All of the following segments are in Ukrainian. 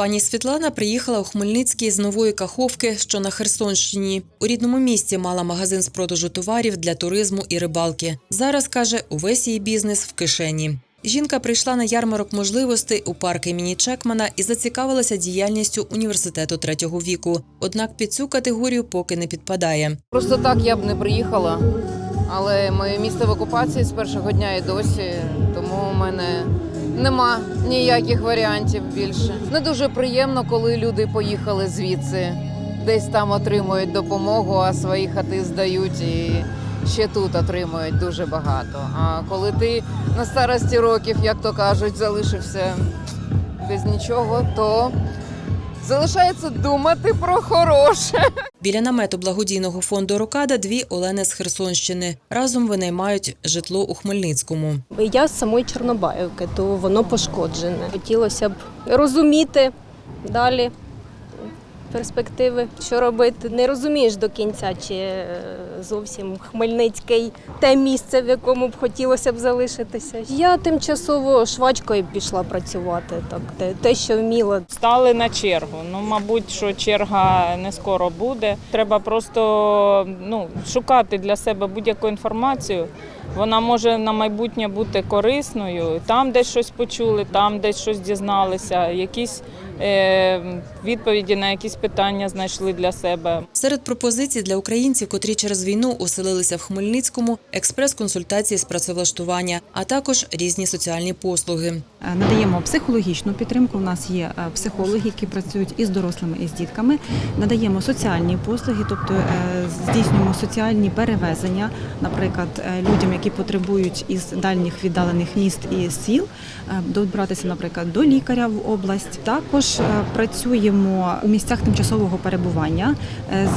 Пані Світлана приїхала у Хмельницький з нової Каховки, що на Херсонщині. У рідному місті мала магазин з продажу товарів для туризму і рибалки. Зараз каже, увесь її бізнес в кишені. Жінка прийшла на ярмарок можливостей у парк імені Чекмана і зацікавилася діяльністю університету третього віку. Однак під цю категорію поки не підпадає. Просто так я б не приїхала. Але моє місце в окупації з першого дня і досі, тому у мене нема ніяких варіантів більше. Не дуже приємно, коли люди поїхали звідси, десь там отримують допомогу, а свої хати здають і ще тут отримують дуже багато. А коли ти на старості років, як то кажуть, залишився без нічого, то залишається думати про хороше. Біля намету благодійного фонду Рокада дві Олени з Херсонщини. Разом винаймають житло у Хмельницькому. Я з самої Чорнобаївки, то воно пошкоджене. Хотілося б розуміти далі перспективи, що робити. Не розумієш до кінця, чи е, зовсім Хмельницький те місце, в якому б хотілося б залишитися. Я тимчасово швачкою пішла працювати, так те, те що вміла. Стали на чергу. Ну, мабуть, що черга не скоро буде. Треба просто ну, шукати для себе будь-яку інформацію. Вона може на майбутнє бути корисною. Там десь щось почули, там десь щось дізналися, якісь відповіді на якісь питання знайшли для себе. Серед пропозицій для українців, котрі через війну оселилися в Хмельницькому, експрес-консультації з працевлаштування, а також різні соціальні послуги. Е, Надаємо психологічну підтримку. У нас є е, психологи, які працюють із дорослими і з дітками. Надаємо соціальні послуги, тобто е, здійснюємо соціальні перевезення, наприклад, людям, які потребують із дальніх віддалених міст і сіл, добратися, наприклад, до лікаря в область. Також е, працюємо у місцях тимчасового перебування е,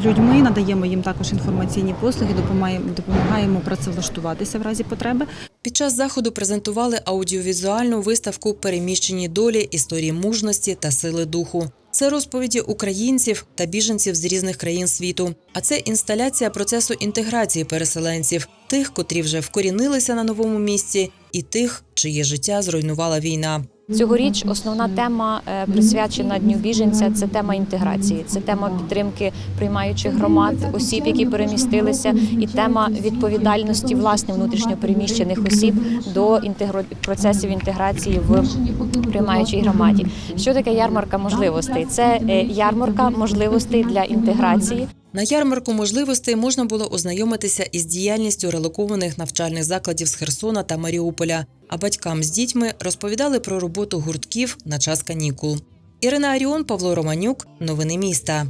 з людьми, надаємо їм також інформаційні послуги, допомагаємо, допомагаємо працевлаштуватися в разі потреби. Під час заходу презентували аудіовізуальну виставку Переміщені долі історії мужності та сили духу. Це розповіді українців та біженців з різних країн світу. А це інсталяція процесу інтеграції переселенців, тих, котрі вже вкорінилися на новому місці, і тих, чиє життя зруйнувала війна. Цьогоріч основна тема е, присвячена Дню біженця це тема інтеграції, це тема підтримки приймаючих громад, осіб, які перемістилися, і тема відповідальності власне внутрішньопереміщених осіб до процесів інтеграції в приймаючій громаді. Що таке ярмарка можливостей? Це е, ярмарка можливостей для інтеграції. На ярмарку можливостей можна було ознайомитися із діяльністю релокованих навчальних закладів з Херсона та Маріуполя. А батькам з дітьми розповідали про роботу гуртків на час канікул. Ірина Аріон, Павло Романюк. Новини міста.